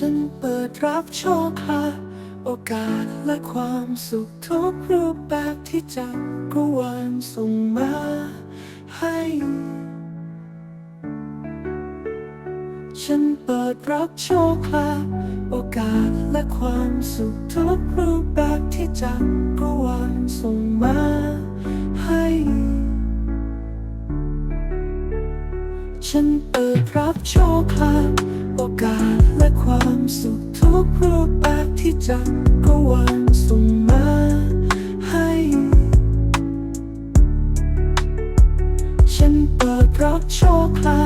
ฉันเปิดรับโชคค่ะโอกาสและความสุขทุกรูปแบบที่จักรวาลส่งมาให้ ฉันเปิดรับโชคค่ะโอกาสและความสุขทุกรูปแบบที่จักรวาลส่งมาให้ ฉันเปิดรับโชคค่ะ โอกาสและความสุขทุกรูปแบบที่จักรวาลส่งมาให้ ฉันเปิดรับโชคลา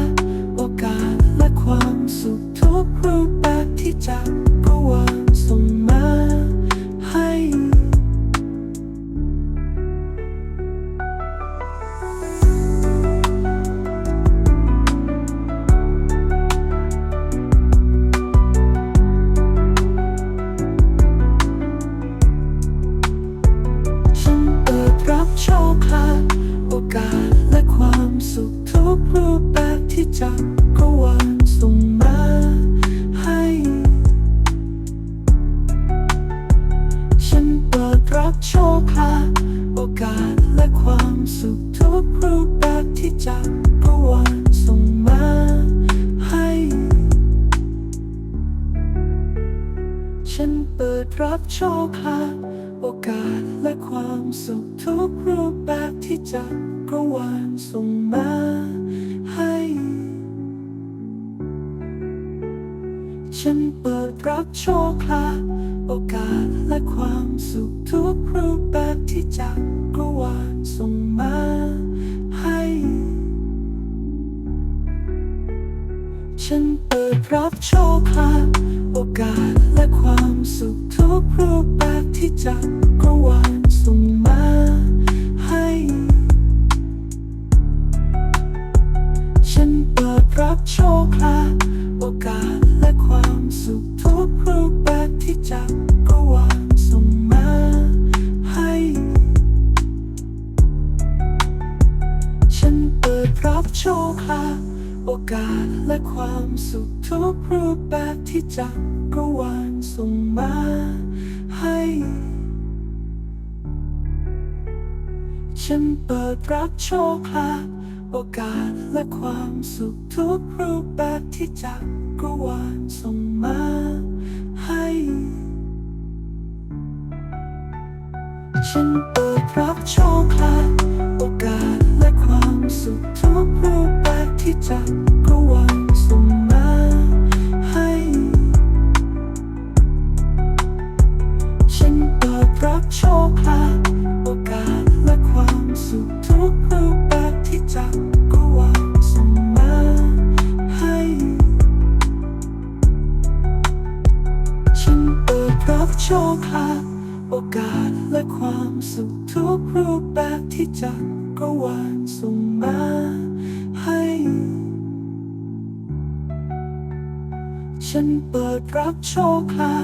โอกาสและความสุขทุกรู สุขทุกรูปแบบที่จักรวาลส่งมาให้ ฉันเปิดรับโชคค่ะโอกาสและความสุขทุกรูปแบบที่จักรวาลส่งมาให้ ฉันเปิดรับโชคค่ะ โอกาสและความสุขทุกรูปแบบที่จักรวาลส่งมาให้ ฉันเปิดรับโชคลาโอกาสและความสุขทุกรูปแบบ รับโชคค่ะโอกาสและความสุขทุกรูปแบบที่จักรวาลส่งมาให้ ฉันเปิดรับโชคค่ะโอกาสและความสุขทุกรูปแบบที่จักรวาลส่งมาให้ ฉันเปิดรับโชคค่ะ โอกาสและความสุขทุกรูปแบบที่จักรวาลส่งมาให้ ฉันเปิดรับโชคค่ะโอกาสและความสุขทุกรูปแบบที่จักรวาลส่งมาให้ ฉันเปิดรับโชคค่ะโอกาสและความสุขทุกรูปแบบ ที่จักรวาลส่งมาให้ ฉันเปิดรับโชคค่ะโอกาสและความสุขทุกรูปแบบที่จักรวาลส่งมาให้ ฉันเปิดรับโชคค่ะโอกาสและความสุขทุกรูปแบบที่จักรวาลส่งมา ให้ ฉันเปิดรับโชคค่ะ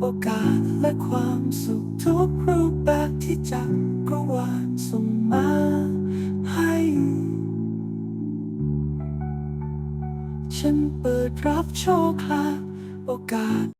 โอกาสและความสุขทุกรูปแบบที่จักรวาลส่งมาให้ ฉันเปิดรับโชคค่ะโอกาส